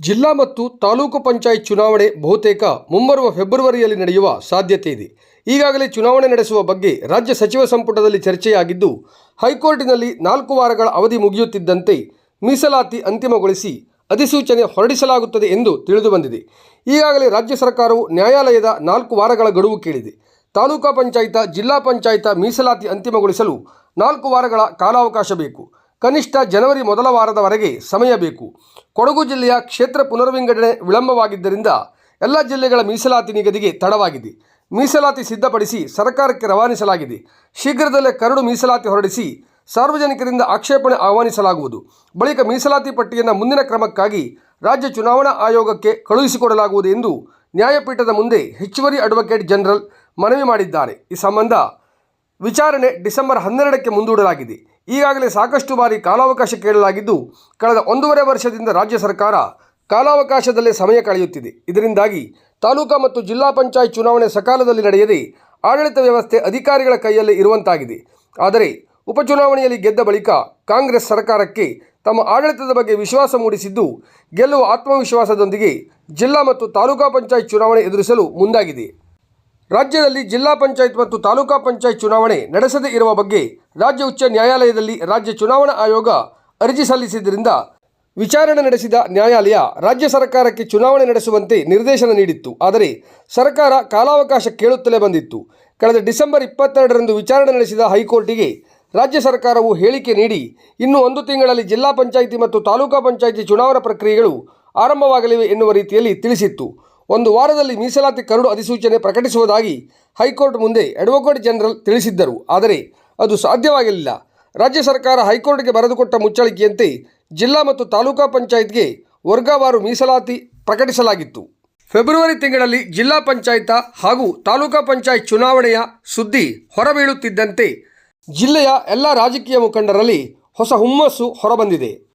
ಜಿಲ್ಲಾ ಮತ್ತು ತಾಲೂಕು ಪಂಚಾಯತ್ ಚುನಾವಣೆ ಬಹುತೇಕ ಮುಂಬರುವ ಫೆಬ್ರವರಿಯಲ್ಲಿ ನಡೆಯುವ ಸಾಧ್ಯತೆ ಇದೆ. ಈಗಾಗಲೇ ಚುನಾವಣೆ ನಡೆಸುವ ಬಗ್ಗೆ ರಾಜ್ಯ ಸಚಿವ ಸಂಪುಟದಲ್ಲಿ ಚರ್ಚೆಯಾಗಿದ್ದು, ಹೈಕೋರ್ಟಿನಲ್ಲಿ ನಾಲ್ಕು ವಾರಗಳ ಅವಧಿ ಮುಗಿಯುತ್ತಿದ್ದಂತೆ ಮೀಸಲಾತಿ ಅಂತಿಮಗೊಳಿಸಿ ಅಧಿಸೂಚನೆ ಹೊರಡಿಸಲಾಗುತ್ತದೆ ಎಂದು ತಿಳಿದುಬಂದಿದೆ ಈಗಾಗಲೇ ರಾಜ್ಯ ಸರ್ಕಾರವು ನ್ಯಾಯಾಲಯದ ನಾಲ್ಕು ವಾರಗಳ ಗಡುವು ಕೇಳಿದೆ. ತಾಲೂಕಾ ಪಂಚಾಯತ, ಜಿಲ್ಲಾ ಪಂಚಾಯತ ಮೀಸಲಾತಿ ಅಂತಿಮಗೊಳಿಸಲು ನಾಲ್ಕು ವಾರಗಳ ಕಾಲಾವಕಾಶ ಬೇಕು. ಕನಿಷ್ಠ ಜನವರಿ ಮೊದಲ ವಾರದವರೆಗೆ ಸಮಯ ಬೇಕು. ಕೊಡಗು ಜಿಲ್ಲೆಯ ಕ್ಷೇತ್ರ ಪುನರ್ವಿಂಗಡಣೆ ವಿಳಂಬವಾಗಿದ್ದರಿಂದ ಎಲ್ಲ ಜಿಲ್ಲೆಗಳ ಮೀಸಲಾತಿ ನಿಗದಿಗೆ ತಡವಾಗಿದೆ. ಮೀಸಲಾತಿ ಸಿದ್ಧಪಡಿಸಿ ಸರ್ಕಾರಕ್ಕೆ ರವಾನಿಸಲಾಗಿದೆ. ಶೀಘ್ರದಲ್ಲೇ ಕರಡು ಮೀಸಲಾತಿ ಹೊರಡಿಸಿ ಸಾರ್ವಜನಿಕರಿಂದ ಆಕ್ಷೇಪಣೆ ಆಹ್ವಾನಿಸಲಾಗುವುದು. ಬಳಿಕ ಮೀಸಲಾತಿ ಪಟ್ಟಿಯನ್ನು ಮುಂದಿನ ಕ್ರಮಕ್ಕಾಗಿ ರಾಜ್ಯ ಚುನಾವಣಾ ಆಯೋಗಕ್ಕೆ ಕಳುಹಿಸಿಕೊಡಲಾಗುವುದು ಎಂದು ನ್ಯಾಯಪೀಠದ ಮುಂದೆ ಹೆಚ್ಚುವರಿ ಅಡ್ವೊಕೇಟ್ ಜನರಲ್ ಮನವಿ ಮಾಡಿದ್ದಾರೆ. ಈ ಸಂಬಂಧ ವಿಚಾರಣೆ ಡಿಸೆಂಬರ್ ಹನ್ನೆರಡಕ್ಕೆ ಮುಂದೂಡಲಾಗಿದೆ. ಈಗಾಗಲೇ ಸಾಕಷ್ಟು ಬಾರಿ ಕಾಲಾವಕಾಶ ಕೇಳಲಾಗಿದ್ದು, ಕಳೆದ ಒಂದೂವರೆ ವರ್ಷದಿಂದ ರಾಜ್ಯ ಸರ್ಕಾರ ಕಾಲಾವಕಾಶದಲ್ಲೇ ಸಮಯ ಕಳೆಯುತ್ತಿದೆ. ಇದರಿಂದಾಗಿ ತಾಲೂಕಾ ಮತ್ತು ಜಿಲ್ಲಾ ಪಂಚಾಯತ್ ಚುನಾವಣೆ ಸಕಾಲದಲ್ಲಿ ನಡೆಯದೆ ಆಡಳಿತ ವ್ಯವಸ್ಥೆ ಅಧಿಕಾರಿಗಳ ಕೈಯಲ್ಲಿ ಇರುವಂತಾಗಿದೆ. ಆದರೆ ಉಪಚುನಾವಣೆಯಲ್ಲಿ ಗೆದ್ದ ಬಳಿಕ ಕಾಂಗ್ರೆಸ್ ಸರ್ಕಾರಕ್ಕೆ ತಮ್ಮ ಆಡಳಿತದ ಬಗ್ಗೆ ವಿಶ್ವಾಸ ಮೂಡಿಸಿದ್ದು, ಗೆಲ್ಲುವ ಆತ್ಮವಿಶ್ವಾಸದೊಂದಿಗೆ ಜಿಲ್ಲಾ ಮತ್ತು ತಾಲೂಕಾ ಪಂಚಾಯತ್ ಚುನಾವಣೆ ಎದುರಿಸಲು ಮುಂದಾಗಿದೆ. ರಾಜ್ಯದಲ್ಲಿ ಜಿಲ್ಲಾ ಪಂಚಾಯತ್ ಮತ್ತು ತಾಲೂಕಾ ಪಂಚಾಯತ್ ಚುನಾವಣೆ ನಡೆಸದೇ ಇರುವ ಬಗ್ಗೆ ರಾಜ್ಯ ಉಚ್ಚ ನ್ಯಾಯಾಲಯದಲ್ಲಿ ರಾಜ್ಯ ಚುನಾವಣಾ ಆಯೋಗ ಅರ್ಜಿ ಸಲ್ಲಿಸಿದ್ದರಿಂದ ವಿಚಾರಣೆ ನಡೆಸಿದ ನ್ಯಾಯಾಲಯ ರಾಜ್ಯ ಸರ್ಕಾರಕ್ಕೆ ಚುನಾವಣೆ ನಡೆಸುವಂತೆ ನಿರ್ದೇಶನ ನೀಡಿತ್ತು. ಆದರೆ ಸರ್ಕಾರ ಕಾಲಾವಕಾಶ ಕೇಳುತ್ತಲೇ ಬಂದಿತ್ತು. ಕಳೆದ ಡಿಸೆಂಬರ್ ಇಪ್ಪತ್ತೆರಡರಂದು ವಿಚಾರಣೆ ನಡೆಸಿದ ಹೈಕೋರ್ಟಿಗೆ ರಾಜ್ಯ ಸರ್ಕಾರವು ಹೇಳಿಕೆ ನೀಡಿ, ಇನ್ನು ಒಂದು ತಿಂಗಳಲ್ಲಿ ಜಿಲ್ಲಾ ಪಂಚಾಯಿತಿ ಮತ್ತು ತಾಲೂಕಾ ಪಂಚಾಯಿತಿ ಚುನಾವಣಾ ಪ್ರಕ್ರಿಯೆಗಳು ಆರಂಭವಾಗಲಿವೆ ಎನ್ನುವ ರೀತಿಯಲ್ಲಿ ತಿಳಿಸಿತ್ತು. ಒಂದು ವಾರದಲ್ಲಿ ಮೀಸಲಾತಿ ಕರಡು ಅಧಿಸೂಚನೆ ಪ್ರಕಟಿಸುವುದಾಗಿ ಹೈಕೋರ್ಟ್ ಮುಂದೆ ಅಡ್ವೊಕೇಟ್ ಜನರಲ್ ತಿಳಿಸಿದ್ದರು. ಆದರೆ ಅದು ಸಾಧ್ಯವಾಗಲಿಲ್ಲ ರಾಜ್ಯ ಸರ್ಕಾರ ಹೈಕೋರ್ಟ್ಗೆ ಬರೆದುಕೊಟ್ಟ ಮುಚ್ಚಳಿಕೆಯಂತೆ ಜಿಲ್ಲಾ ಮತ್ತು ತಾಲೂಕಾ ಪಂಚಾಯತ್ಗೆ ವರ್ಗವಾರು ಮೀಸಲಾತಿ ಪ್ರಕಟಿಸಲಾಗಿತ್ತು. ಫೆಬ್ರವರಿ ತಿಂಗಳಲ್ಲಿ ಜಿಲ್ಲಾ ಪಂಚಾಯತ ಹಾಗೂ ತಾಲೂಕಾ ಪಂಚಾಯತ್ ಚುನಾವಣೆಯ ಸುದ್ದಿ ಹೊರಬೀಳುತ್ತಿದ್ದಂತೆ ಜಿಲ್ಲೆಯ ಎಲ್ಲ ರಾಜಕೀಯ ಮುಖಂಡರಲ್ಲಿ ಹೊಸ ಹುಮ್ಮಸ್ಸು ಹೊರಬಂದಿದೆ.